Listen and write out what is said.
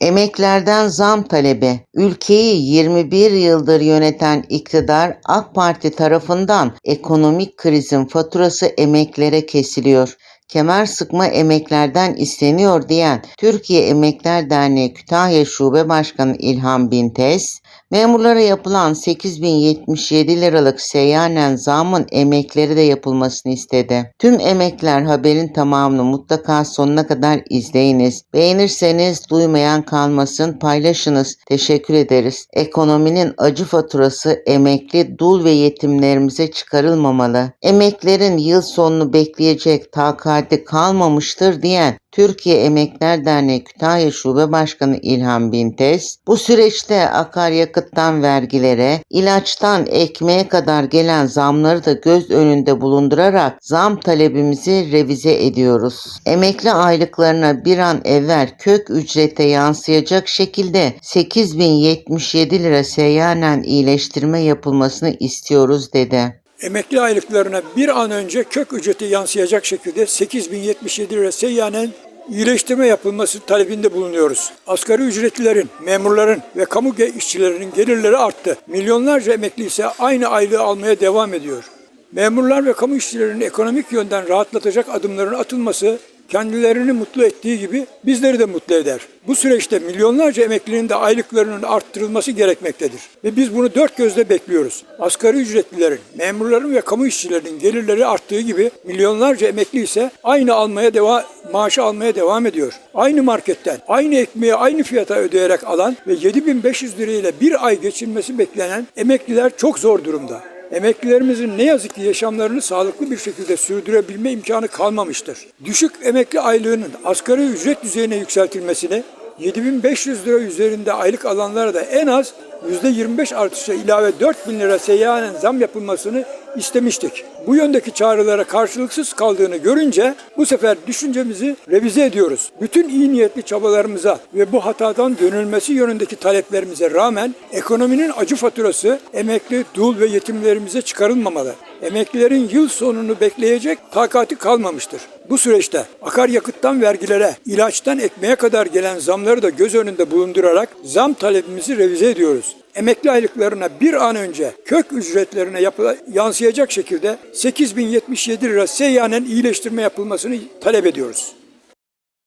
Emeklerden zam talebi. Ülkeyi 21 yıldır yöneten iktidar AK Parti tarafından ekonomik krizin faturası emeklere kesiliyor. Kemer sıkma emeklerden isteniyor diyen Türkiye Emekler Derneği Kütahya Şube Başkanı İlhan Bintes, memurlara yapılan 8077 liralık seyyanen zamın emekleri de yapılmasını istedi. Tüm emekler haberin tamamını mutlaka sonuna kadar izleyiniz. Beğenirseniz duymayan kalmasın, paylaşınız. Teşekkür ederiz. Ekonominin acı faturası emekli, dul ve yetimlerimize çıkarılmamalı. Emeklerin yıl sonunu bekleyecek takati kalmamıştır diyen Türkiye Emekler Derneği Kütahya Şube Başkanı İlhan Bintes, bu süreçte akaryakıttan vergilere, ilaçtan ekmeğe kadar gelen zamları da göz önünde bulundurarak zam talebimizi revize ediyoruz. Emekli aylıklarına bir an evvel kök ücrete yansıyacak şekilde 8077 lira seyyanen iyileştirme yapılmasını istiyoruz dedi. Emekli aylıklarına bir an önce kök ücreti yansıyacak şekilde 8077 lira seyyanen iyileştirme yapılması talebinde bulunuyoruz. Asgari ücretlilerin, memurların ve kamu işçilerinin gelirleri arttı. Milyonlarca emekli ise aynı aylığı almaya devam ediyor. Memurlar ve kamu işçilerinin ekonomik yönden rahatlatacak adımların atılması kendilerini mutlu ettiği gibi bizleri de mutlu eder. Bu süreçte milyonlarca emeklinin de aylıklarının arttırılması gerekmektedir. Ve biz bunu dört gözle bekliyoruz. Asgari ücretlilerin, memurların ve kamu işçilerinin gelirleri arttığı gibi milyonlarca emekli ise aynı almaya devam maaşı almaya devam ediyor. Aynı marketten, aynı ekmeği aynı fiyata ödeyerek alan ve 7500 lirayla bir ay geçinmesi beklenen emekliler çok zor durumda. Emeklilerimizin ne yazık ki yaşamlarını sağlıklı bir şekilde sürdürebilme imkanı kalmamıştır. Düşük emekli aylığının asgari ücret düzeyine yükseltilmesini, 7500 lira üzerinde aylık alanlara da en az %25 artışa ilave 4000 lira seyyanen zam yapılmasını istemiştik. Bu yöndeki çağrılara karşılıksız kaldığını görünce bu sefer düşüncemizi revize ediyoruz. Bütün iyi niyetli çabalarımıza ve bu hatadan dönülmesi yönündeki taleplerimize rağmen ekonominin acı faturası emekli, dul ve yetimlerimize çıkarılmamalı. Emeklilerin yıl sonunu bekleyecek takati kalmamıştır. Bu süreçte akaryakıttan vergilere, ilaçtan ekmeğe kadar gelen zamları da göz önünde bulundurarak zam talebimizi revize ediyoruz. Emekli aylıklarına bir an önce kök ücretlerine yapı- yansıyacak şekilde 8077 lira seyyanen iyileştirme yapılmasını talep ediyoruz.